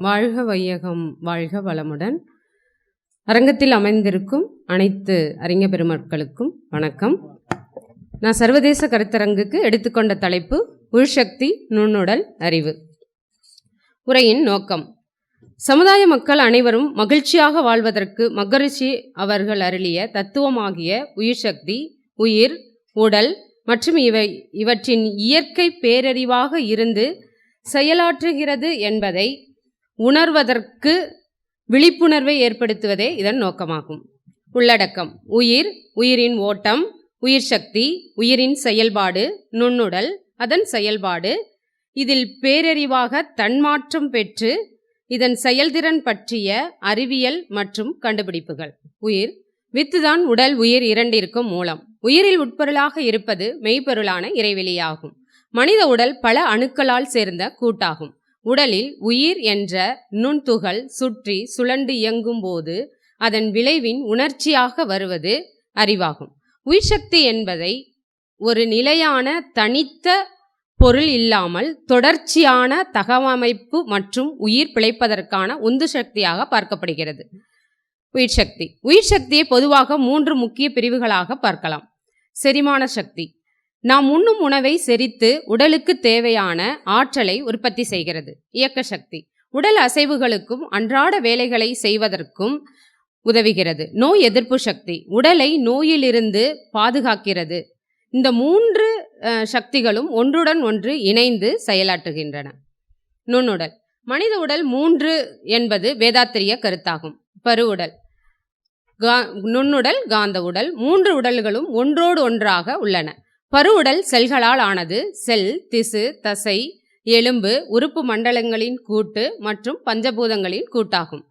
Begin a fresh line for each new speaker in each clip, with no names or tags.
வாழ்க வையகம் வாழ்க வளமுடன். அரங்கத்தில் அமைந்திருக்கும் அனைத்து அறிஞ பெருமக்களுக்கும் வணக்கம். நான் சர்வதேச கருத்தரங்குக்கு எடுத்துக்கொண்ட தலைப்பு உள்சக்தி நுண்ணுடல் அறிவு. உரையின் நோக்கம் சமுதாய மக்கள் அனைவரும் மகிழ்ச்சியாக வாழ்வதற்கு மகரிஷி அவர்கள் அருளிய தத்துவமாகிய உயிர்சக்தி உயிர் உடல் மற்றும் இவை இவற்றின் இயற்கை பேரறிவாக இருந்து செயலாற்றுகிறது என்பதை உணர்வதற்கு விழிப்புணர்வை ஏற்படுத்துவதே இதன் நோக்கமாகும். உள்ளடக்கம். உயிர் உயிரின் ஓட்டம் உயிர் சக்தி உயிரின் செயல்பாடு நுண்ணுடல் அதன் செயல்பாடு. இதில் பேரறிவாக தன்மாற்றம் பெற்று இதன் செயல்திறன் பற்றிய அறிவியல் மற்றும் கண்டுபிடிப்புகள். உயிர். வித்துதான் உடல் உயிர் இரண்டிற்கும் மூலம். உயிரில் உட்பொருளாக இருப்பது மெய்ப்பொருளான இறைவெளியாகும். மனித உடல் பல அணுக்களால் சேர்ந்த கூட்டாகும். உடலில் உயிர் என்ற நுண்துகள் சுற்றி சுழண்டு இயங்கும்போது அதன் விளைவின் உணர்ச்சியாக வருவது அறிவாகும். உயிர்சக்தி என்பதை ஒரு நிலையான தனித்த பொருள் இல்லாமல் தொடர்ச்சியான தகவமைப்பு மற்றும் உயிர் பிழைப்பதற்கான உந்து சக்தியாக பார்க்கப்படுகிறது. உயிர் சக்தி உயிர் சக்தியை பொதுவாக மூன்று முக்கிய பிரிவுகளாக பார்க்கலாம். செரிமான சக்தி. நாம் உண்ணும் உணவை செரித்து உடலுக்கு தேவையான ஆற்றலை உற்பத்தி செய்கிறது. இயக்க சக்தி. உடல் அசைவுகளுக்கும் அன்றாட வேலைகளை செய்வதற்கும் உதவுகிறது. நோய் எதிர்ப்பு சக்தி. உடலை நோயிலிருந்து பாதுகாக்கிறது. இந்த மூன்று சக்திகளும் ஒன்றுடன் ஒன்று இணைந்து செயலாற்றுகின்றன. நுண்ணுடல். மனித உடல் மூன்று என்பது வேதாத்திரிய கருத்தாகும். பருவுடல் கா நுண்ணுடல் காந்த உடல். மூன்று உடல்களும் ஒன்றோடு ஒன்றாக உள்ளன. பருவுடல் செல்களால் ஆனது செல் திசு தசை எலும்பு உறுப்பு மண்டலங்களின் கூட்டு மற்றும் பஞ்சபூதங்களின் கூட்டாகும்.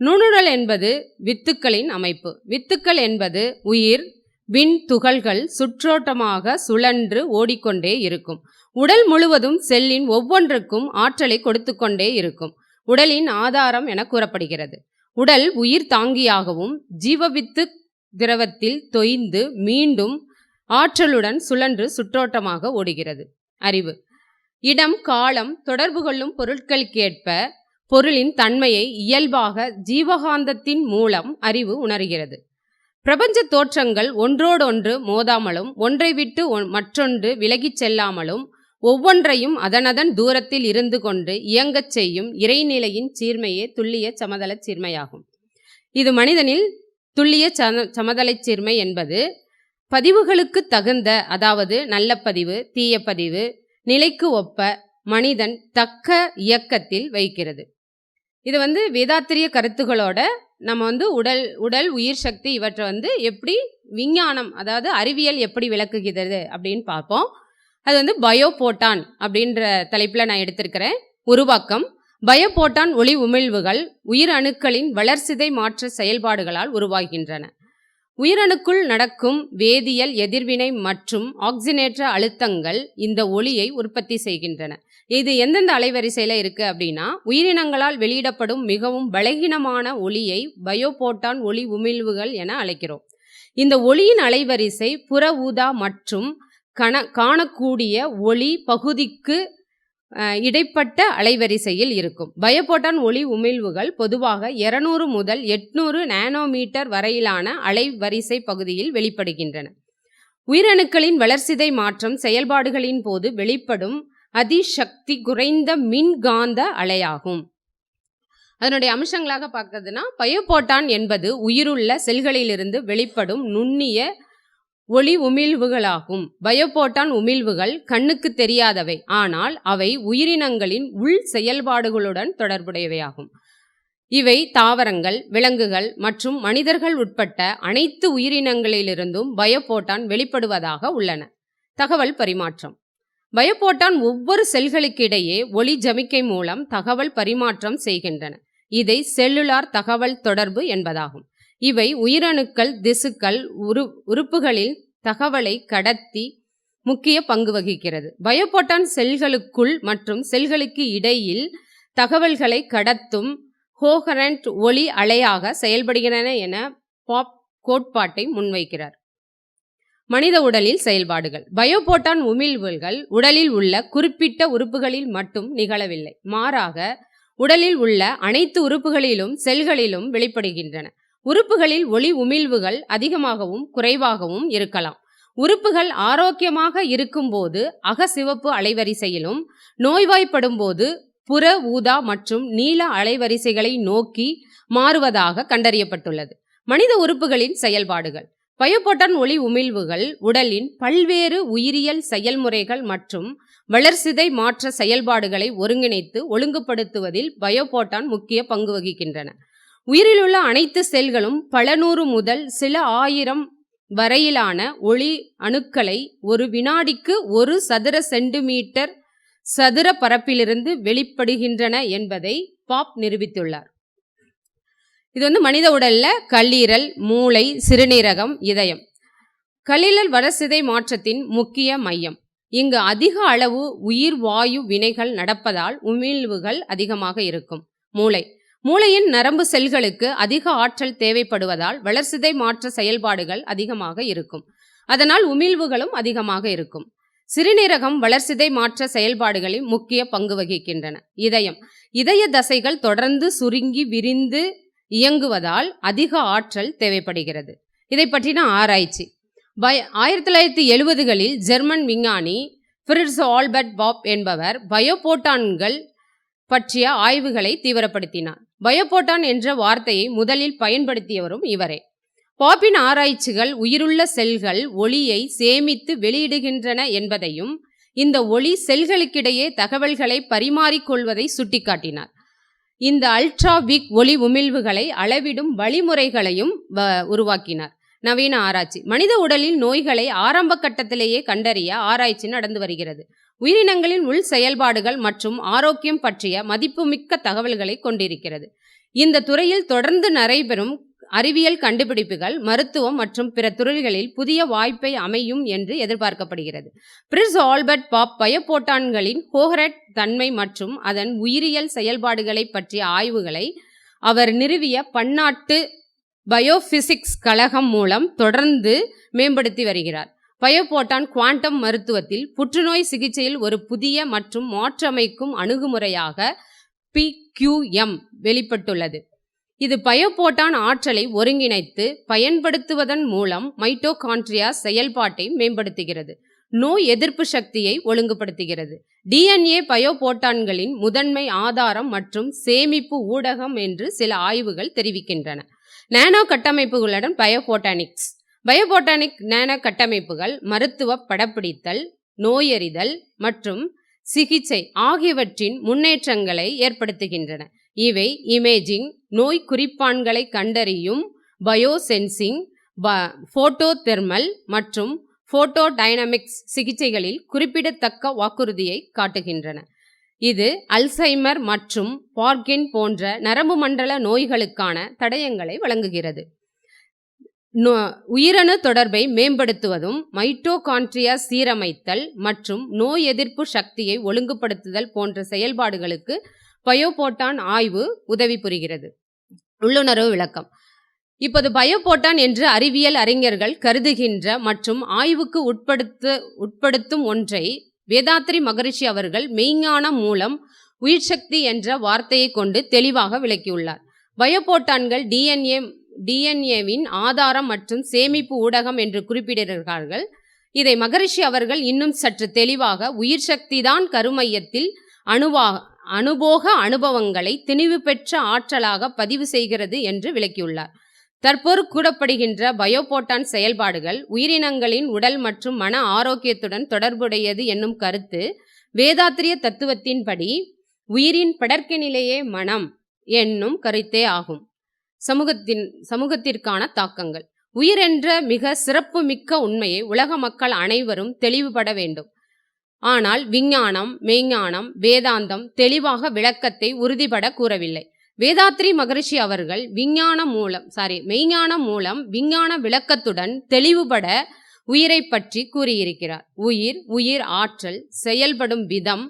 நுண்ணுடல் என்பது வித்துக்களின் அமைப்பு. வித்துக்கள் என்பது உயிர் விண் துகள்கள் சுற்றோட்டமாக சுழன்று ஓடிக்கொண்டே இருக்கும். உடல் முழுவதும் செல்லின் ஒவ்வொன்றுக்கும் ஆற்றலை கொடுத்து கொண்டே இருக்கும். உடலின் ஆதாரம் என கூறப்படுகிறது. உடல் உயிர் தாங்கியாகவும் ஜீவவித்து திரவத்தில் தொய்ந்து மீண்டும் ஆற்றலுடன் சுழன்று சுற்றோட்டமாக ஓடுகிறது. அறிவு. இடம் காலம் தொடர்பு கொள்ளும் பொருட்களுக்கேற்ப பொருளின் தன்மையை இயல்பாக ஜீவகாந்தத்தின் மூலம் அறிவு உணர்கிறது. பிரபஞ்ச தோற்றங்கள் ஒன்றோடொன்று மோதாமலும் ஒன்றை விட்டு மற்றொன்று விலகிச் செல்லாமலும் ஒவ்வொன்றையும் அதனதன் தூரத்தில் இருந்து கொண்டு இயங்கச் செய்யும் இறைநிலையின் சீர்மையே துல்லிய சமதளச் சீர்மையாகும். இது மனிதனில் துல்லிய சம சமதளச் சீர்மை என்பது பதிவுகளுக்கு தகுந்த அதாவது நல்ல பதிவு தீய பதிவு நிலைக்கு ஒப்ப மனிதன் தக்க இயக்கத்தில் வைக்கிறது. இது வந்து வேதாத்திரிய கருத்துகளோட நம்ம வந்து உடல் உடல் உயிர் சக்தி இவற்றை வந்து எப்படி விஞ்ஞானம் அதாவது அறிவியல் எப்படி விளக்குகிறது அப்படின்னு பார்ப்போம். அது வந்து பயோபோட்டான் அப்படின்ற தலைப்பில் நான் எடுத்திருக்கிறேன். உருவாக்கம். பயோபோட்டான் ஒளி உமிழ்வுகள் உயிர் அணுக்களின் வளர்சிதை மாற்ற செயல்பாடுகளால் உருவாகின்றன. உயிரணுக்குள் நடக்கும் வேதியியல் எதிர்வினை மற்றும் ஆக்சினேற்ற அழுத்தங்கள் இந்த ஒளியை உற்பத்தி செய்கின்றன. இது எந்தெந்த அலைவரிசையில் இருக்குது அப்படின்னா உயிரினங்களால் வெளியிடப்படும் மிகவும் பலகீனமான ஒளியை பயோபோட்டான் ஒளி உமிழ்வுகள் என அழைக்கிறோம். இந்த ஒளியின் அலைவரிசை புற ஊதா மற்றும் கண காணக்கூடிய ஒளி பகுதிக்கு இடைப்பட்ட அலைவரிசையில் இருக்கும். பயோபோட்டான் ஒளி உமிழ்வுகள் பொதுவாக 200 முதல் 800 நானோமீட்டர் வரையிலான அலைவரிசை பகுதியில் வெளிப்படுகின்றன. உயிரணுக்களின் வளர்சிதை மாற்றம் செயல்பாடுகளின் போது வெளிப்படும் அதிசக்தி குறைந்த மின்காந்த அலையாகும். அதனுடைய அம்சங்களாக பார்க்கறதுனா பயோபோட்டான் என்பது உயிருள்ள செல்களிலிருந்து வெளிப்படும் நுண்ணிய ஒளி உமிழ்வுகளாகும். பயோபோட்டான் உமிழ்வுகள் கண்ணுக்கு தெரியாதவை. ஆனால் அவை உயிரினங்களின் உள் செயல்பாடுகளுடன் தொடர்புடையவையாகும். இவை தாவரங்கள் விலங்குகள் மற்றும் மனிதர்கள் உட்பட்ட அனைத்து உயிரினங்களிலிருந்தும் பயோபோட்டான் வெளிப்படுவதாக உள்ளன. தகவல் பரிமாற்றம். பயோபோட்டான் ஒவ்வொரு செல்களுக்கிடையே ஒளி ஜமிக்கை மூலம் தகவல் பரிமாற்றம் செய்கின்றன. இதை செல்லுலார் தகவல் தொடர்பு என்பதாகும். இவை உயிரணுக்கள் திசுக்கள் உரு உறுப்புகளில் தகவலை கடத்தி முக்கிய பங்கு வகிக்கிறது. பயோபோட்டான் செல்களுக்குள் மற்றும் செல்களுக்கு இடையில் தகவல்களை கடத்தும் கோஹரண்ட் ஒளி அலையாக செயல்படுகின்றன என பாப் கோட்பாட்டை முன்வைக்கிறார். மனித உடலில் செயல்பாடுகள். பயோபோட்டான் உமிழ்வுகள் உடலில் உள்ள குறிப்பிட்ட உறுப்புகளில் மட்டும் நிகழவில்லை. மாறாக உடலில் உள்ள அனைத்து உறுப்புகளிலும் செல்களிலும் வெளிப்படுகின்றன. உறுப்புகளில் ஒளி உமிழ்வுகள் அதிகமாகவும் குறைவாகவும் இருக்கலாம். உறுப்புகள் ஆரோக்கியமாக இருக்கும்போது அகசிவப்பு அலைவரிசையிலும் நோய்வாய்ப்படும் போது புற ஊதா மற்றும் நீல அலைவரிசைகளை நோக்கி மாறுவதாக கண்டறியப்பட்டுள்ளது. மனித உறுப்புகளின் செயல்பாடுகள். பயோபோட்டான் ஒளி உமிழ்வுகள் உடலின் பல்வேறு உயிரியல் செயல்முறைகள் மற்றும் வளர்சிதை மாற்ற செயல்பாடுகளை ஒருங்கிணைத்து ஒழுங்குபடுத்துவதில் பயோபோட்டான் முக்கிய பங்கு வகிக்கின்றன. உயிரிலுள்ள அனைத்து செல்களும் பல நூறு முதல் சில ஆயிரம் வரையிலான ஒளி அணுக்களை ஒரு வினாடிக்கு ஒரு சதுர சென்டிமீட்டர் சதுர பரப்பிலிருந்து வெளிப்படுகின்றன என்பதை பாப் நிரூபித்துள்ளார். இது வந்து மனித உடல்ல கல்லீரல் மூளை சிறுநீரகம் இதயம். கல்லீரல் வளர்சிதை மாற்றத்தின் முக்கிய மையம். இங்கு அதிக அளவு உயிர் வாயு வினைகள் நடப்பதால் உமிழ்வுகள் அதிகமாக இருக்கும். மூளை. மூளையின் நரம்பு செல்களுக்கு அதிக ஆற்றல் தேவைப்படுவதால் வளர்சிதை மாற்ற செயல்பாடுகள் அதிகமாக இருக்கும். அதனால் உமிழ்வுகளும் அதிகமாக இருக்கும். சிறுநீரகம் வளர்சிதை மாற்ற செயல்பாடுகளில் முக்கிய பங்கு வகிக்கின்றன. இதயம் இதய தசைகள் தொடர்ந்து சுருங்கி விரிந்து இயங்குவதால் அதிக ஆற்றல் தேவைப்படுகிறது. இதை பற்றின ஆராய்ச்சி. பய ஆயிரத்தி தொள்ளாயிரத்தி எழுபதுகளில் ஜெர்மன் விஞ்ஞானி ஃபிரிட்ஸ் ஆல்பர்ட் பாப் என்பவர் பயோபோட்டான்கள் பற்றிய ஆய்வுகளை தீவிரப்படுத்தினார். பயோபோட்டான் என்ற வார்த்தையை முதலில் பயன்படுத்தியவரும் இவரே. பாப்பின் ஆராய்ச்சிகள் உயிருள்ள செல்கள் ஒளியை சேமித்து வெளியிடுகின்றன என்பதையும் இந்த ஒளி செல்களுக்கிடையே தகவல்களை பரிமாறிக்கொள்வதை சுட்டிக்காட்டினார். இந்த அல்ட்ரா விக் ஒளி உமிழ்வுகளை அளவிடும் வழிமுறைகளையும் உருவாக்கினார். நவீன ஆராய்ச்சி. மனித உடலில் நோய்களை ஆரம்ப கட்டத்திலேயே கண்டறிய ஆராய்ச்சி நடந்து வருகிறது. உயிரினங்களின் உள் செயல்பாடுகள் மற்றும் ஆரோக்கியம் பற்றிய மதிப்புமிக்க தகவல்களை கொண்டிருக்கிறது. இந்த துறையில் தொடர்ந்து நடைபெறும் அறிவியல் கண்டுபிடிப்புகள் மருத்துவம் மற்றும் பிற துறைகளில் புதிய வாய்ப்பை அமையும் என்று எதிர்பார்க்கப்படுகிறது. பிரிஸ் ஆல்பர்ட் பாப் பயோபோட்டான்களின் கோஹரட் தன்மை மற்றும் அதன் உயிரியல் செயல்பாடுகளை பற்றிய ஆய்வுகளை அவர் நிறுவிய பன்னாட்டு பயோபிசிக்ஸ் கழகம் மூலம் தொடர்ந்து மேம்படுத்தி வருகிறார். பயோபோட்டான் குவாண்டம் மருத்துவத்தில் புற்றுநோய் சிகிச்சையில் ஒரு புதிய மற்றும் மாற்றமைக்கும் அணுகுமுறையாக பிக்யூஎம் வெளிப்பட்டுள்ளது. இது பயோபோட்டான் ஆற்றலை ஒருங்கிணைத்து பயன்படுத்துவதன் மூலம் மைட்டோகான்ட்ரியா செயல்பாட்டை மேம்படுத்துகிறது. நோய் எதிர்ப்பு சக்தியை ஒழுங்குபடுத்துகிறது. டிஎன்ஏ பயோபோட்டான்களின் முதன்மை ஆதாரம் மற்றும் சேமிப்பு ஊடகம் என்று சில ஆய்வுகள் தெரிவிக்கின்றன. நானோ கட்டமைப்புகளுடன் பயோபோட்டானிக்ஸ் பயோபோட்டானிக் நானோ கட்டமைப்புகள் மருத்துவ படப்பிடித்தல் நோயறிதல் மற்றும் சிகிச்சை ஆகியவற்றின் முன்னேற்றங்களை ஏற்படுத்துகின்றன. இவை இமேஜிங் நோய் குறிப்பான்களை கண்டறியும் பயோசென்சிங் போட்டோ தெர்மல் மற்றும் போட்டோ டைனமிக்ஸ் சிகிச்சைகளில் குறிப்பிடத்தக்க வாக்குறுதியை காட்டுகின்றன. இது அல்சைமர் மற்றும் பார்கின் போன்ற நரம்பு மண்டல நோய்களுக்கான தடயங்களை வழங்குகிறது. உயிரணு தொடர்பை மேம்படுத்துவதும் மைட்டோகாண்ட்ரியா சீரமைத்தல் மற்றும் நோய் எதிர்ப்பு சக்தியை ஒழுங்குபடுத்துதல் போன்ற செயல்பாடுகளுக்கு பயோபோட்டான் ஆய்வு உதவி புரிகிறது. உள்ளுணர்வு விளக்கம். இப்போது பயோபோட்டான் என்று அறிவியல் அறிஞர்கள் கருதுகின்ற மற்றும் ஆய்வுக்கு உட்படுத்த உட்படுத்தும் ஒன்றை வேதாத்ரி மகரிஷி அவர்கள் மெய்ஞானம் மூலம் உயிர்சக்தி என்ற வார்த்தையை கொண்டு தெளிவாக விளக்கியுள்ளார். பயோபோட்டான்கள் டிஎன்ஏ டிஎன்ஏவின் ஆதாரம் மற்றும் சேமிப்பு ஊடகம் என்று குறிப்பிடுகிறார்கள் இதை மகரிஷி அவர்கள் இன்னும் சற்று தெளிவாக உயிர் சக்திதான் கருமையத்தில் அணுவா அனுபோக அனுபவங்களை திணிவு பெற்ற ஆற்றலாக பதிவு செய்கிறது என்று விளக்கியுள்ளார். தற்போது கூறப்படுகின்ற பயோபோட்டான் செயல்பாடுகள் உயிரினங்களின் உடல் மற்றும் மன ஆரோக்கியத்துடன் தொடர்புடையது என்னும் கருத்து வேதாத்திரிய தத்துவத்தின்படி உயிரின் படர்க்க நிலையே மனம் என்னும் கருத்தே ஆகும். சமூகத்தின் சமூகத்திற்கான தாக்கங்கள். உயிர் என்ற மிக சிறப்பு மிக்க உண்மையை உலக மக்கள் அனைவரும் தெளிவுபட வேண்டும். ஆனால் விஞ்ஞானம் மெய்ஞானம் வேதாந்தம் தெளிவாக விளக்கத்தை உறுதிபட கூறவில்லை. வேதாத்ரி மகரிஷி அவர்கள் விஞ்ஞானம் மூலம் சாரி மெய்ஞானம் மூலம் விஞ்ஞான விளக்கத்துடன் தெளிவுபட உயிரை பற்றி கூறியிருக்கிறார். உயிர் உயிர் ஆற்றல் செயல்படும் விதம்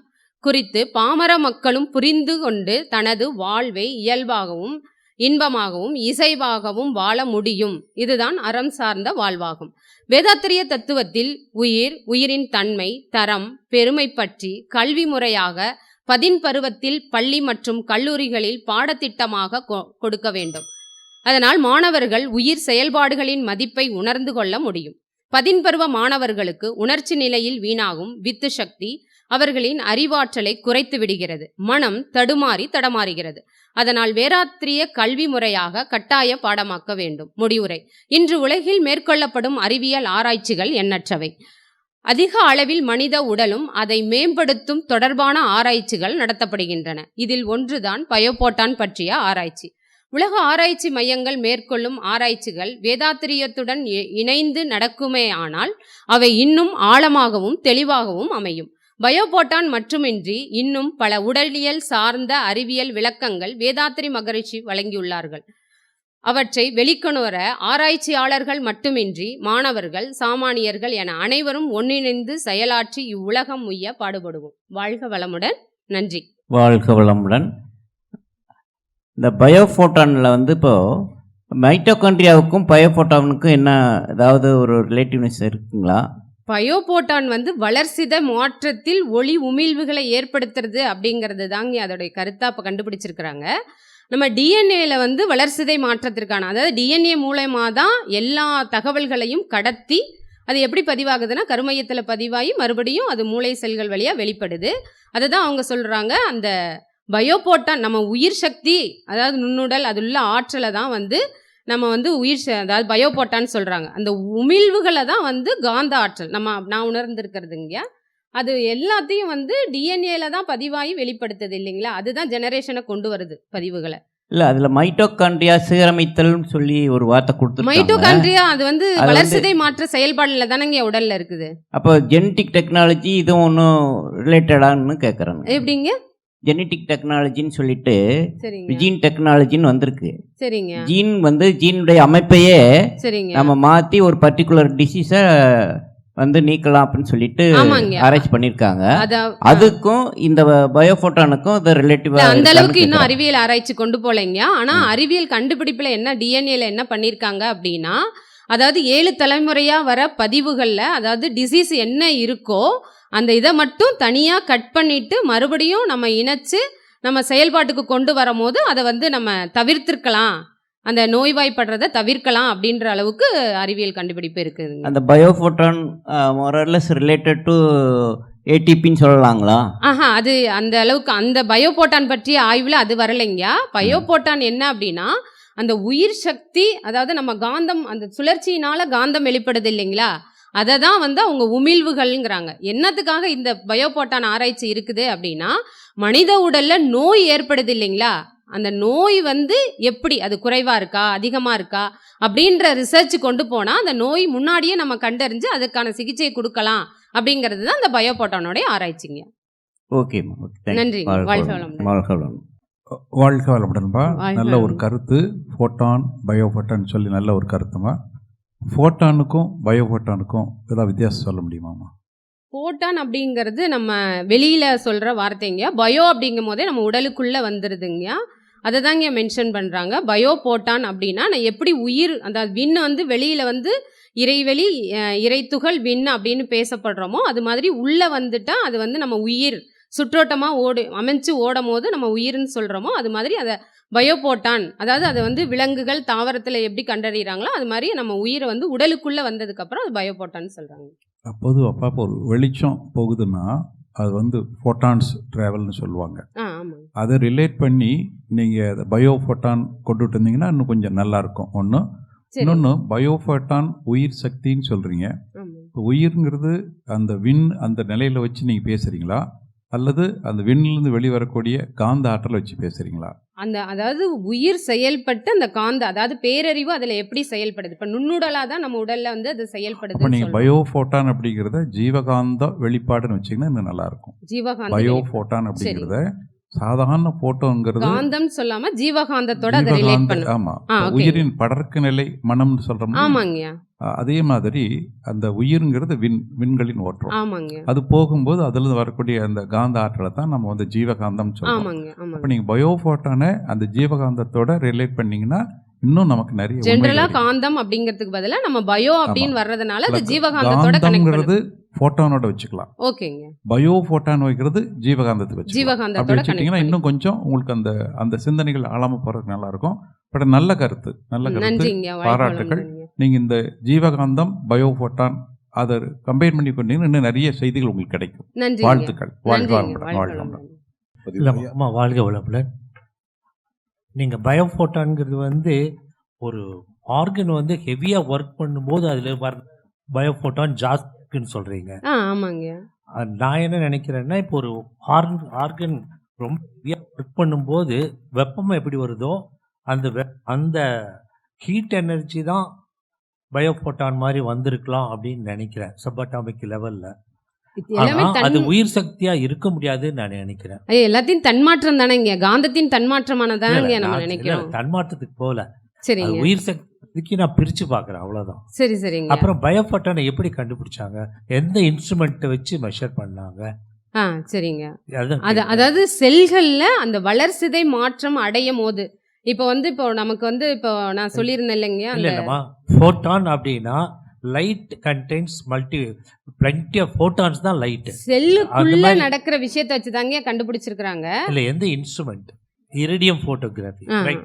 குறித்து பாமர மக்களும் புரிந்து கொண்டு தனது வாழ்வை இயல்பாகவும் இன்பமாகவும் இசைவாகவும் வாழ முடியும். இதுதான் அறம் சார்ந்த வாழ்வாகும். வேதாத்திரிய தத்துவத்தில் உயிர் உயிரின் தன்மை தரம் பெருமை பற்றி கல்வி முறையாக பதின் பருவத்தில் பள்ளி மற்றும் கல்லூரிகளில் பாடத்திட்டமாக கொ- கொடுக்க வேண்டும். அதனால் மாணவர்கள் உயிர் செயல்பாடுகளின் மதிப்பை உணர்ந்து கொள்ள முடியும். பதின்பருவ மாணவர்களுக்கு உணர்ச்சி நிலையில் வீணாகும் வித்து சக்தி அவர்களின் அறிவாற்றலை குறைத்து விடுகிறது. மனம் தடுமாறி தடமாறுகிறது. அதனால் வேராத்திரிய கல்வி முறையாக கட்டாய பாடமாக்க வேண்டும். முடிவுரை. இன்று உலகில் மேற்கொள்ளப்படும் அறிவியல் ஆராய்ச்சிகள் எண்ணற்றவை. அதிக அளவில் மனித உடலும் அதை மேம்படுத்தும் தொடர்பான ஆராய்ச்சிகள் நடத்தப்படுகின்றன. இதில் ஒன்றுதான் பயோபோட்டான் பற்றிய ஆராய்ச்சி. உலக ஆராய்ச்சி மையங்கள் மேற்கொள்ளும் ஆராய்ச்சிகள் வேதாத்திரியத்துடன் இணைந்து நடக்குமே ஆனால் அவை இன்னும் ஆழமாகவும் தெளிவாகவும் அமையும். பயோபோட்டான் மட்டுமின்றி இன்னும் பல உடலியல் சார்ந்த அறிவியல் விளக்கங்கள் வேதாத்திரி மகரிஷி வழங்கியுள்ளார்கள். அவற்றை வெளிக்கொணர ஆராய்ச்சியாளர்கள் மட்டுமின்றி மாணவர்கள் சாமானியர்கள் என அனைவரும் ஒன்றிணைந்து செயலாற்றி இவ்வுலகம் உய்ய பாடுபடுவோம். வாழ்க வளமுடன். நன்றி.
வாழ்க வளமுடன். இந்த பயோஃபோட்டானில் வந்து இப்போது மைட்டோகாண்ட்ரியாவுக்கும் பயோஃபோட்டானுக்கும் என்ன ஏதாவது ஒரு ரிலேட்டிவ்னஸ் இருக்குங்களா?
பயோபோட்டான் வந்து வளர்சித மாற்றத்தில் ஒளி உமிழ்வுகளை ஏற்படுத்துறது அப்படிங்கிறது தாங்க அதோடைய கருத்தாக இப்போ கண்டுபிடிச்சிருக்கிறாங்க. நம்ம டிஎன்ஏல வந்து வளர்சிதை மாற்றத்திற்கான அதாவது டிஎன்ஏ மூலயமா தான் எல்லா தகவல்களையும் கடத்தி அது எப்படி பதிவாகுதுன்னா கருமையத்தில் பதிவாகி மறுபடியும் அது மூளை செல்கள் வழியாக வெளிப்படுது. அதை தான் அவங்க சொல்கிறாங்க அந்த பயோபோட்டான் நம்ம உயிர் சக்தி அதாவது நுண்ணுடல் அதுள்ள ஆற்றலை தான் வந்து நம்ம வந்து உயிர் அதாவது பயோபோட்டான்னு சொல்கிறாங்க அந்த உமிழ்வுகளை தான் வந்து காந்த ஆற்றல். நம்ம நான் உணர்ந்திருக்கிறதுங்க அது எல்லாத்தையும் வந்து டிஎன்ஏல தான் பதிவாகி வெளிப்படுத்துது இல்லைங்களா? அதுதான் ஜெனரேஷனை கொண்டு வருது பதிவுகளை.
இல்லை அதில் மைட்டோகாண்ட்ரியா சீரமைத்தல்னு சொல்லி ஒரு வார்த்தை கொடுத்துருக்காங்க.
மைட்டோகாண்ட்ரியா அது வந்து
அது
வளர்சிதை மாற்ற செயல்பாடுல தானங்க உடல்ல இருக்குது.
அப்போ ஜெனட்டிக் டெக்னாலஜி இதுவும் ஒன்றும் ரிலேட்டடான்னு கேட்குறாங்க
எப்படிங்க?
ஜெனட்டிக் டெக்னாலஜின்னு சொல்லிட்டு ஜீன் டெக்னாலஜின்னு வந்திருக்கு.
சரிங்க.
ஜீன் வந்து ஜீனுடைய அமைப்பையே
சரிங்க.
நம்ம மாற்றி ஒரு பர்டிகுலர் டிசீஸை வந்து நீக்கலாம் அப்படின்னு சொல்லிட்டு. ஆராய்ச்சி பண்ணியிருக்காங்க
அத
அதுக்கும் இந்த பயோஃபோட்டானுக்கும் இது ரிலேட்டிவா
அந்த அளவுக்கு இன்னும் அறிவியல் ஆராய்ச்சி கொண்டு போலங்க ஆனா அறிவியல் கண்டுபிடிப்புல என்ன டிஎன்ஏல என்ன பண்ணிருக்காங்க அப்படின்னா அதாவது ஏழு தலைமுறையா வர பதிவுகள்ல அதாவது டிசீஸ் என்ன இருக்கோ அந்த இதை மட்டும் தனியா கட் பண்ணிட்டு மறுபடியும் நம்ம இணைச்சு நம்ம செயல்பாட்டுக்கு கொண்டு வரும்போது அதை வந்து நம்ம தவிர்த்திருக்கலாம். அந்த நோய்வாய்ப்படுறதை தவிர்க்கலாம் அப்படின்ற அளவுக்கு அறிவியல் கண்டுபிடிப்பு இருக்குதுங்க.
அந்த பயோஃபோட்டான் ரிலேட்டட் டு ஏடிபின்னு சொல்லலாங்களா?
ஆஹா அது அந்த அளவுக்கு அந்த பயோபோட்டான் பற்றிய ஆய்வில் அது வரலைங்க பயோபோட்டான் என்ன அப்படின்னா அந்த உயிர் சக்தி அதாவது நம்ம காந்தம் அந்த சுழற்சியினால காந்தம் வெளிப்படுது இல்லைங்களா? அதை தான் வந்து அவங்க உமிழ்வுகள்ங்கிறாங்க. என்னத்துக்காக இந்த பயோபோட்டான் ஆராய்ச்சி இருக்குது அப்படின்னா மனித உடல்ல நோய் ஏற்படுது இல்லைங்களா? அந்த நோய் வந்து எப்படி அது குறைவா இருக்கா அதிகமா இருக்கா? அப்படின்ற ரிசர்ச் கொண்டு போனா அந்த நோய் முன்னாடியே நம்ம கண்டறிஞ்சு அதுக்கான சிகிச்சை கொடுக்கலாம் அப்படிங்கிறது தான் அந்த பயோபோட்டானோடைய ஆராய்ச்சிங்க.
ஓகே
நன்றி. வாழ்க வளமுடன்.
வாழ்க வளமுடன்.
வாழ்க வளமுடன்பா நல்ல ஒரு. கருத்து. ஃபோட்டான் பயோஃபோட்டான் சொல்லி நல்ல ஒரு கருத்துமா ஃபோட்டானுக்கும் பயோஃபோட்டானுக்கும் ஏதாவது வித்தியாசம் சொல்ல முடியுமாம்மா?
போட்டான் அப்படிங்கிறது நம்ம வெளியில் சொல்கிற வார்த்தைங்க பயோ அப்படிங்கும் போதே நம்ம உடலுக்குள்ளே வந்துடுதுங்க அதை தாங்க மென்ஷன் பண்ணுறாங்க பயோ போட்டான் அப்படின்னா நான் எப்படி உயிர் அந்த விண்ணு வந்து வெளியில் வந்து இறைவெளி இறைத்துகள் விண் அப்படின்னு பேசப்படுறோமோ அது மாதிரி உள்ளே வந்துட்டால் அது வந்து நம்ம உயிர். சுற்றோட்டமா ஓடு அமைச்சு ஓடும் போது நம்ம உயிர்னு சொல்றோமோ அது மாதிரி அதை பயோபோட்டான் அதாவது அதை வந்து விலங்குகள் தாவரத்துல எப்படி கண்டறிகிறாங்களோ அது மாதிரி நம்ம உயிரை வந்து உடலுக்குள்ள வந்ததுக்கு அப்புறம் அது பயோபோட்டான்னு சொல்றாங்க.
பொதுவாக இப்போ ஒரு வெளிச்சம் போகுதுன்னா அது வந்து ஃபோட்டான்ஸ் ட்ராவல்னு சொல்லுவாங்க.
ஆ ஆமாங்க
அதை ரிலேட் பண்ணி நீங்கள் பயோஃபோட்டான் கொண்டுட்டு வந்தீங்கன்னா இன்னும் கொஞ்சம் நல்லா இருக்கும். ஒன்று இன்னொன்று பயோஃபோட்டான் உயிர் சக்தின்னு சொல்கிறீங்க
ஆமாம்
இப்போ உயிர்ங்கிறது அந்த விண் அந்த நிலையில் வச்சு நீங்கள் பேசுகிறீங்களா அல்லது அந்த விண்ணிலிருந்து வெளிவரக்கூடிய காந்த ஆற்றலை வச்சு பேசுகிறீங்களா
அந்த அதாவது உயிர் செயல்பட்டு அந்த காந்த அதாவது பேரறிவு அதுல எப்படி செயல்படுது? இப்ப நுண்ணுடலா தான் நம்ம உடல்ல வந்து அது செயல்படுது
நீங்கள் பயோஃபோட்டான் அப்படிங்கிறத ஜீவகாந்த வெளிப்பாடுன்னு வச்சிங்கன்னா இன்னும் நல்லா இருக்கும்.
ஜீவகாந்த
பயோஃபோட்டான் அப்படிங்கிறத சாதாரண போட்டோங்கிறது
காந்தம் சொல்லாம ஜீவகாந்தத்தோட அதை ரிலேட் பண்ணும்.
ஆமா. உயிரின் படர்க்கு நிலை மனம்னு சொல்றோம்
ஆமாங்கய்யா.
அதே மாதிரி அந்த உயிர்ங்கிறது விண் விண்களின் ஓட்டம் அது போகும்போது அதுல வரக்கூடிய அந்த காந்த ஆற்றலை தான் நம்ம வந்து ஜீவகாந்தம் சொல்றோம்.
ஆமாங்க
அப்ப
ஆமாங்க
நீங்க பயோஃபோட்டானை அந்த ஜீவகாந்தத்தோட ரிலேட் பண்ணீங்கன்னா இன்னும் நமக்கு நிறைய
ஜென்ரலா. காந்தம் அப்படிங்கிறதுக்கு பதிலா நம்ம பயோ அப்படின்னு வர்றதுனால அது ஜீவகாந்தத்தோட கனெக்ட்
ஃபோட்டானோட வச்சுக்கலாம்.
ஓகேங்க.
பயோ ஃபோட்டான் வைக்கிறது ஜீவகாந்தத்துக்கு வச்சுக்கலாம்.
ஜீவகாந்தத்தோட பண்ணி-
இன்னும் கொஞ்சம் உங்களுக்கு அந்த அந்த சிந்தனைகள் ஆழாம போகிறதுக்கு நல்லா இருக்கும் பட் நல்ல கருத்து நல்ல கருத்து.
வளமுடன்ங்க.
நீங்கள் இந்த ஜீவகாந்தம் பயோ ஃபோட்டான் அதை கம்பைன் பண்ணி கொண்டீங்கன்னா இன்னும் நிறைய செய்திகள் உங்களுக்கு கிடைக்கும். வாழ்த்துக்கள். வாழ்க வளமுடன்.
வாழ்க
வளமுடன்.
இல்லை அம்மா வாழ்க வளமுடன். நீங்கள் பயோஃபோட்டான்ங்கிறது வந்து ஒரு ஆர்கன் வந்து ஹெவியாக ஒர்க் பண்ணும்போது அதில் வர பயோஃபோட்டான் ஜாஸ்தின்னு சொல்கிறீங்க
ஆ ஆமாங்க.
நான் என்ன நினைக்கிறேன்னா இப்போ ஒரு ஆர்கன் ஆர்கன் ரொம்ப ஹெவியாக ஒர்க் பண்ணும்போது வெப்பம் எப்படி வருதோ அந்த வெ அந்த ஹீட் எனர்ஜி தான் பயோஃபோட்டான் மாதிரி வந்திருக்கலாம் அப்படின்னு நினைக்கிறேன் சப்பாட்டாமிக் லெவலில் அது உயிர் சக்தியாக இருக்க முடியாதுன்னு நான் நினைக்கிறேன்.
ஐயா, எல்லாத்தையும் தன்மாற்றம் தானேங்க காந்தத்தின் தன்மாற்றமானதாங்க நம்ம
நான்
நினைக்கிறோம்.
இல்ல, தன்மாற்றத்துக்கு போகல. அது
சரிங்க
உயிர் சக்திக்கு நான் பிரிச்சு பார்க்குறேன் அவ்வளோதான்
சரி சரிங்க.
அப்புறம் பயோஃபட்டானை எப்படி கண்டுபிடிச்சாங்க? எந்த இன்ஸ்ட்ருமெண்ட்டை வச்சு மெஷர் பண்ணாங்க?
ஆ சரிங்க.
அதான்
அது
கேக்குறேன்.
அதாவது செல்கள்ல அந்த வளர்சிதை மாற்றம் அடையும் போது இப்போ வந்து இப்போ நமக்கு வந்து இப்போ நான் சொல்லியிருந்தேன் இல்லைங்க
இல்ல
அந்த
இல்லம்மா ஃபோட்டான் அப்படின்னா light contains multi plenty of photons தான் லைட்
செல்லுக்குள்ள நடக்கிற விஷயத்தை வச்சு தாங்க கண்டுபிடிச்சிருக்கிறாங்க.
இல்ல எந்த instrument iridium photography
ah,
right